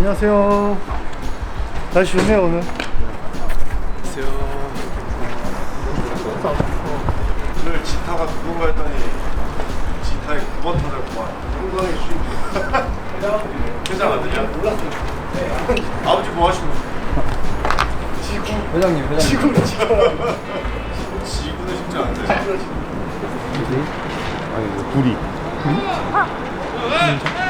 안녕하세요. 날씨 좋네요 오늘. 오늘 지타가 누군가 했더니 지타의 9번 타자구만 영광의 주인 회장 아들이야? 몰랐어요 아버지 뭐 하시는 지구 회장님, 회장님. 지구는 지구 지구는 쉽지 않은데 아니 뭐 둘이 와. 한번짜리 집중하려고.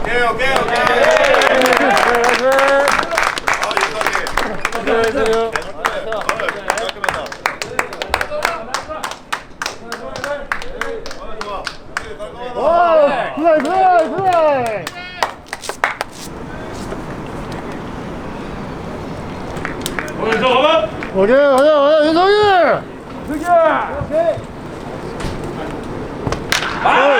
오케이 오케이 오케이. 아 유사님 플라이, 플라이, 플라이. 오케이, 가자, 가자, 윤성이. Wow!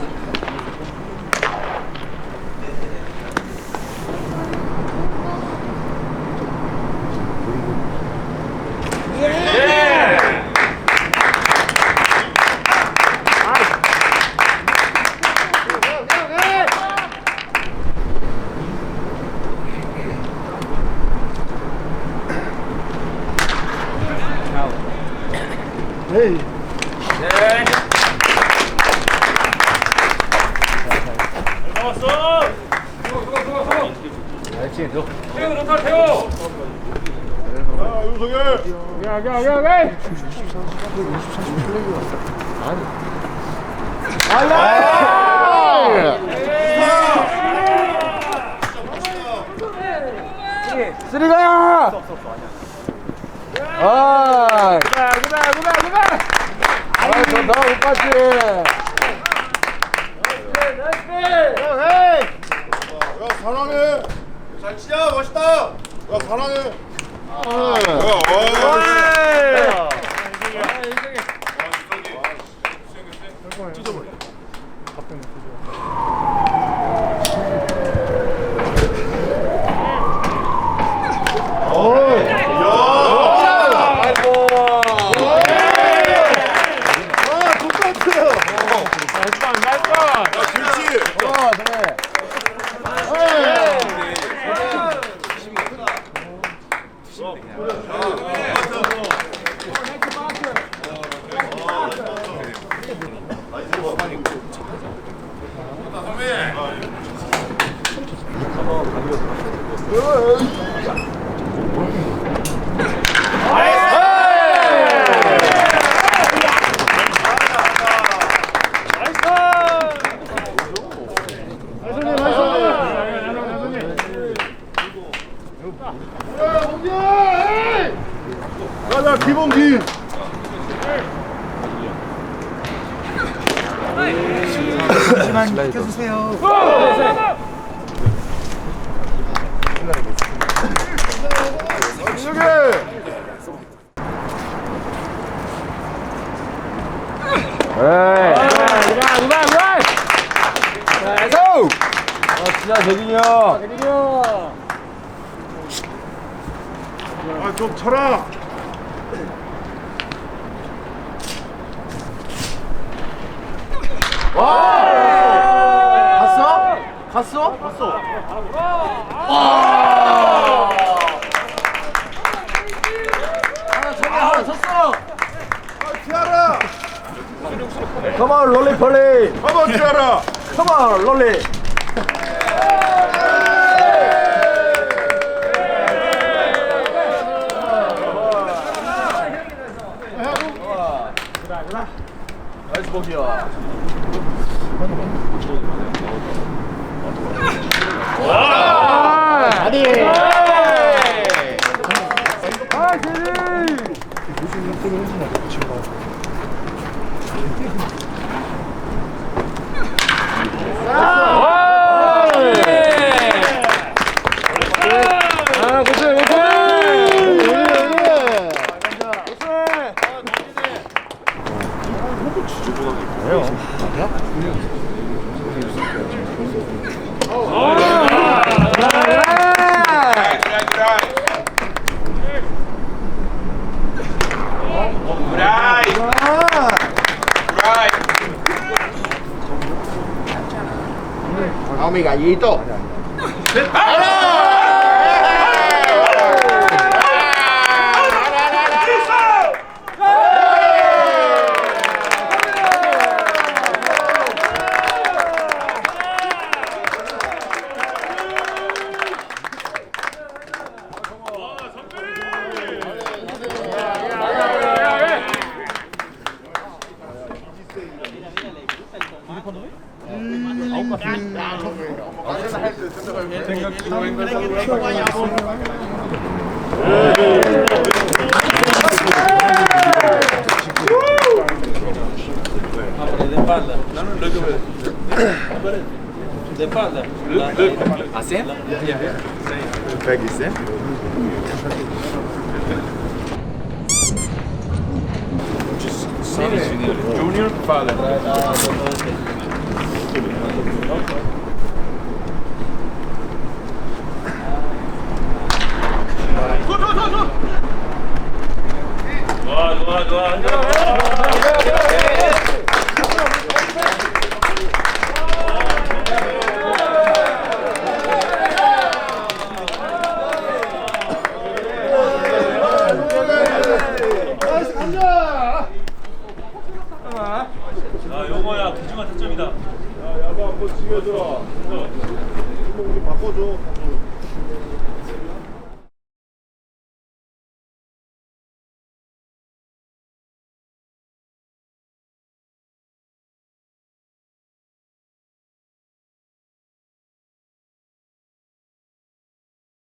고. 에이. 아 윤석열 쓰리가야! 아, 구다, 구다, 구다, 구다! 아, 좋다, 못 봤지! 야 사랑해 잘 치자 멋있다 야 사랑해 야, 어. 아, 똑같아요! 야 그렇지 아, 그래. 야야 기본기 잠시만 비켜주세요. 진짜 재균이 형. 아좀 쳐라 갔어? 갔어? 갔어. 하나 쳤어, 하나 쳤어. 티아라 Come on, 롤리 폴리. 한번 티아라 Come on, 롤리. 나이스 복이야. 아니 아 고생 Hombre, gallito. De espalda. De espalda. ¿Así? No, mi gallito. Father. 좋아 좋아 좋아